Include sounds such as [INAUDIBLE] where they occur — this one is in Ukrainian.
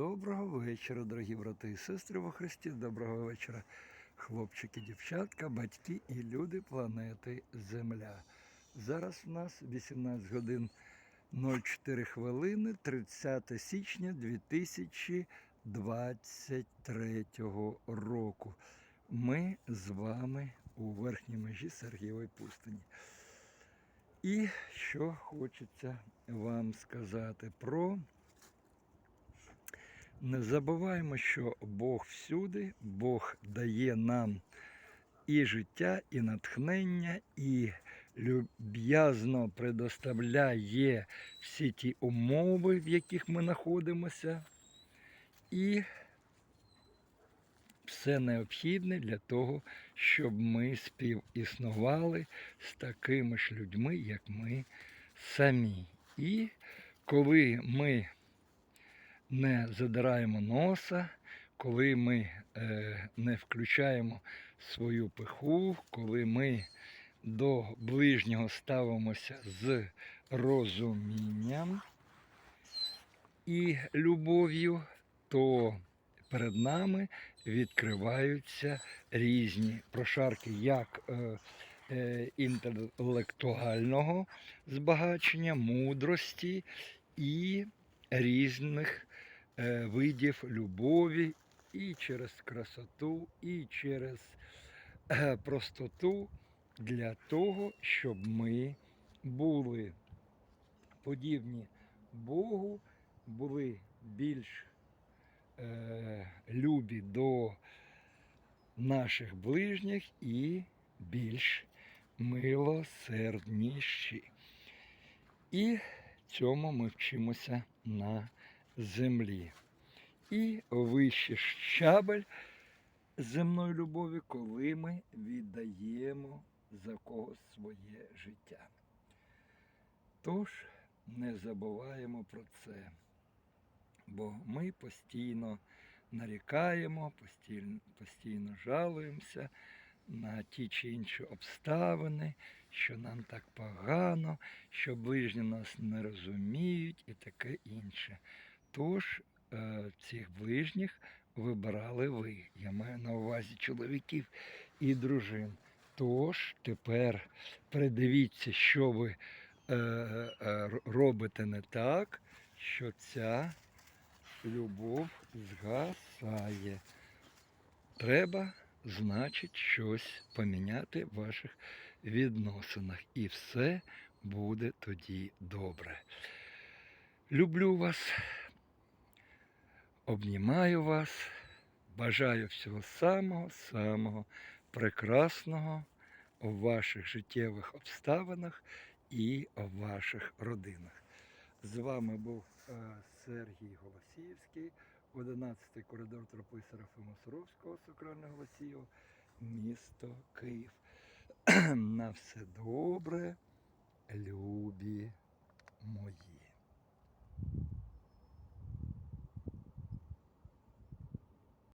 Доброго вечора, дорогі брати і сестри во Христі. Доброго вечора, хлопчики, дівчатка, батьки і люди планети Земля. Зараз у нас 18 годин 04 хвилини, 30 січня 2023 року. Ми з вами у верхній межі Сергієвої пустині. І що хочеться вам сказати про не забуваємо, що Бог всюди, Бог дає нам і життя, і натхнення, і люб'язно предоставляє всі ті умови, в яких ми знаходимося, і все необхідне для того, щоб ми співіснували з такими ж людьми, як ми самі. І коли ми не задираємо носа, коли ми е, не включаємо свою пиху, коли ми до ближнього ставимося з розумінням і любов'ю, то перед нами відкриваються різні прошарки як е, е, інтелектуального збагачення, мудрості і різних видів любові і через красоту, і через е, простоту для того, щоб ми були подібні Богу, були більш е, любі до наших ближніх і більш милосердніші. І цьому ми вчимося на землі. І вищий щабель земної любові, коли ми віддаємо за когось своє життя. Тож не забуваємо про це, бо ми постійно нарікаємо, постійно, постійно жалуємося на ті чи інші обставини, що нам так погано, що ближні нас не розуміють і таке інше. Тож е, цих ближніх вибирали ви. Я маю на увазі чоловіків і дружин. Тож тепер придивіться, що ви е, е, робите не так, що ця любов згасає. Треба, значить, щось поміняти в ваших відносинах. І все буде тоді добре. Люблю вас, обнімаю вас, бажаю всього самого-самого прекрасного у ваших життєвих обставинах і у ваших родинах. З вами був е, Сергій Голосіївський, 11-й коридор тропи Серафима Суровського, Сокрального Голосіїв, місто Київ. [CLEARS THROAT] На все добре, любі.